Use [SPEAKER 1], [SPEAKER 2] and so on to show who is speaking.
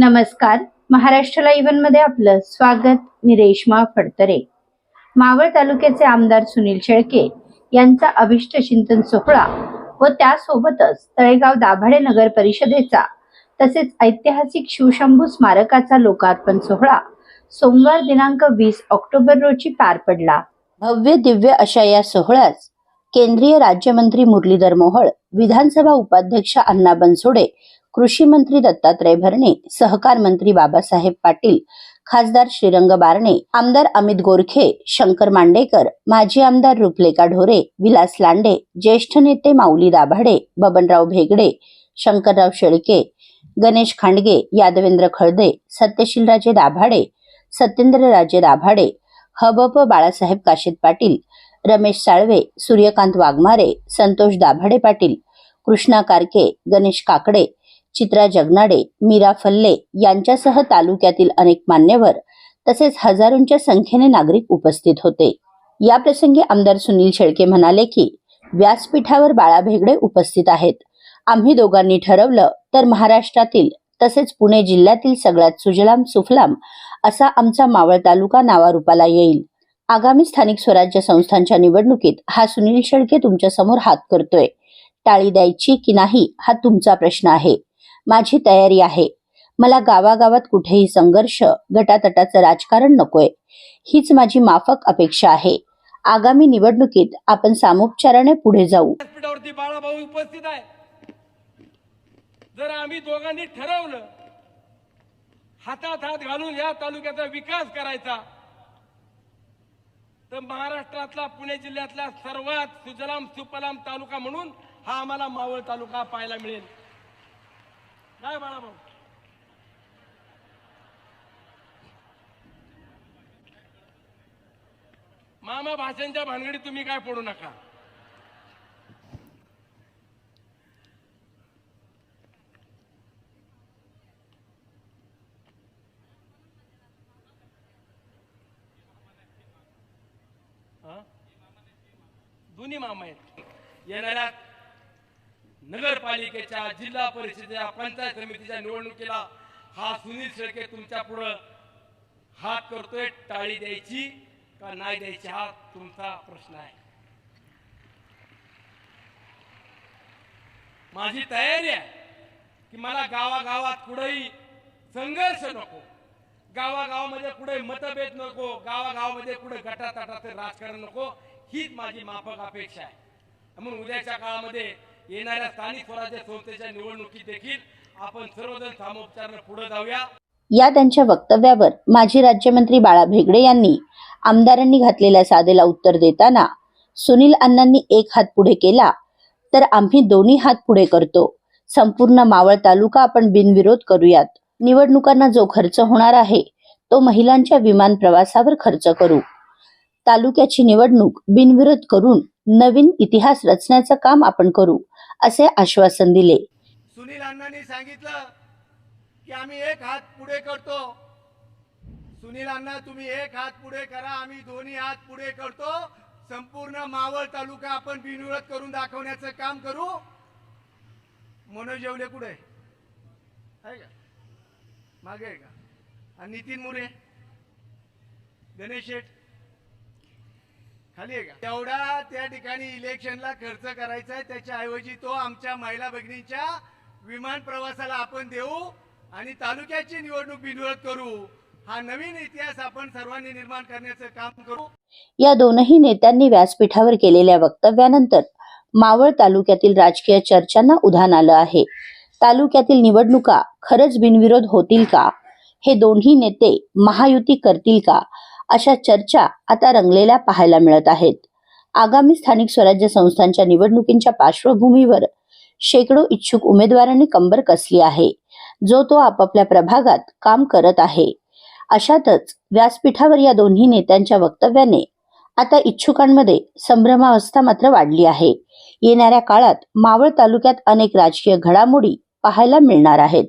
[SPEAKER 1] नमस्कार. महाराष्ट्र लाईव्हमध्ये आपलं स्वागत. मी रेश्मा फडतरे. मावळ तालुक्याचे आमदार सुनील शेळके यांचा अभिष्ट चिंतन सोहळा व त्यासोबतच तळेगाव दाभाडे नगर परिषदेचा तसेच ऐतिहासिक शिवशंभू स्मारकाचा लोकार्पण सोहळा सोमवार दिनांक वीस ऑक्टोबर रोजी पार पडला. भव्य दिव्य अशा या सोहळ्यास केंद्रीय राज्यमंत्री मुरलीधर मोहोळ विधानसभा उपाध्यक्ष अण्णा बनसोडे कृषी मंत्री दत्तात्रय भरणे सहकार मंत्री बाबासाहेब पाटील खासदार श्रीरंग बारणे आमदार अमित गोरखे शंकर मांडेकर माजी आमदार रुपलेखा ढोरे विलास लांडे ज्येष्ठ नेते माऊली दाभाडे बबनराव भेगडे शंकरराव शेळके गणेश खांडगे यादवेंद्र खळदे सत्यशीलराजे दाभाडे सत्येंद्रराजे दाभाडे हबप बाळासाहेब काशीद पाटील रमेश साळवे सूर्यकांत वाघमारे संतोष दाभाडे पाटील कृष्णा कारके गणेश काकडे चित्रा जगनाडे मीरा फल्ले यांच्यासह तालुक्यातील अनेक मान्यवर तसेच हजारोंच्या संख्येने नागरिक उपस्थित होते. या प्रसंगी आमदार सुनील शेळके म्हणाले की व्यासपीठावर बाळा भेगडे उपस्थित आहेत. आम्ही दोघांनी ठरवलं तर महाराष्ट्रातील तसेच पुणे जिल्ह्यातील सगळ्यात सुजलाम सुफलाम असा आमचा मावळ तालुका नावारूपाला येईल. आगामी स्थानिक स्वराज्य संस्थांच्या निवडणुकीत हा सुनील शेळके तुमच्यासमोर हात करतोय. टाळी द्यायची की नाही हा तुमचा प्रश्न आहे. माझी तयारी आहे. मला गावागावात कुठेही संघर्ष गटातटाचं राजकारण नकोय. हीच माझी माफक अपेक्षा आहे. आगामी निवडणुकीत आपण सामोपचाराने पुढे जाऊ.
[SPEAKER 2] व्यासपीठावरती बाळाभाऊ उपस्थित आहे. जर आम्ही दोघांनी ठरवलं हातात हात घालून या तालुक्याचा विकास करायचा तर महाराष्ट्रातला पुणे जिल्ह्यातला सर्वात सुजलाम सुपलाम तालुका म्हणून हा आम्हाला मावळ तालुका पाहायला मिळेल. काय बाळाभाऊ मामा भाषांच्या भानगडीत तुम्ही काय पडू नका. हा? दोन्ही मामा आहेत. येणाऱ्या नगरपालिकेच्या जिल्हा परिषदेच्या पंचायत समितीच्या निवडणुकीला हा सुनील शेळके तुमच्या पुढं हात करतोय टाळी द्यायची का नाही द्यायची हा तुमचा प्रश्न आहे. माझी तयारी आहे की मला गावागावात कुठेही संघर्ष नको गावागावामध्ये कुठे मतभेद नको गावागावामध्ये कुठे गटातटाचं राजकारण नको हीच माझी माफक अपेक्षा आहे. म्हणून उद्याच्या काळामध्ये येणाऱ्या स्थानिक स्वराज्य संस्थेच्या निवडणुकीत देखील आपण सर्वजण सामोपचारानं पुढे जाऊया.
[SPEAKER 1] या त्यांच्या वक्तव्यावर माजी राज्यमंत्री बाळा भेगडे यांनी आमदारांनी घातलेल्या साधेला उत्तर देताना सुनील अण्णांनी एक हात पुढे केला तर आम्ही दोन्ही हात पुढे करतो. संपूर्ण मावळ तालुका आपण बिनविरोध करूयात. निवडणुकांना जो खर्च होणार आहे तो महिलांच्या विमान प्रवासावर खर्च करू. तालुक्याची निवडणूक बिनविरोध करून नवीन इतिहास रचण्याचं काम आपण करू. असे आश्वासन दिले.
[SPEAKER 2] सुनील अण्णांनी सांगितलं की आम्ही एक हात पुढे करतो. सुनील अण्णा तुम्ही एक हात पुढे करा आम्ही दोन्ही हात पुढे करतो. संपूर्ण मावळ तालुका आपण बिनविरोध करून दाखवण्याचं काम करू. मनोज येवले कुठे? आहे का? मागे आहे का? आणि नितीन मुरे? गणेश शेठ? खाली आहे का? एवढा त्या ठिकाणी इलेक्शनला खर्च करायचा आहे. त्याच्या ऐवजी तो आमच्या महिला भगिनींच्या विमान प्रवासाला आपण देऊ आणि तालुक्याची निवडणूक बिनविरोध करू. हा नवीन इतिहास आपण सर्वांनी निर्माण करण्याचं काम करू.
[SPEAKER 1] या दोनही नेत्यांनी व्यासपीठावर केलेल्या वक्तव्यानंतर मावळ तालुक्यातील राजकीय चर्चांना उधाण आलं आहे. तालुक्यातील निवडणुका खरंच बिनविरोध होतील का? हे दोन्ही नेते महायुती करतील का? अशा चर्चा आता रंगलेल्या पाहायला मिळत आहेत. आगामी स्थानिक स्वराज्य संस्थांच्या निवडणुकींच्या पार्श्वभूमीवर शेकडो इच्छुक उमेदवारांनी कंबर कसली आहे जो तो आपापल्या प्रभागात काम करत आहे. अशातच व्यासपीठावर या दोन्ही नेत्यांच्या वक्तव्याने आता इच्छुकांमध्ये संभ्रमावस्था मात्र वाढली आहे. येणाऱ्या काळात मावळ तालुक्यात अनेक राजकीय घडामोडी पाहायला मिळणार आहेत.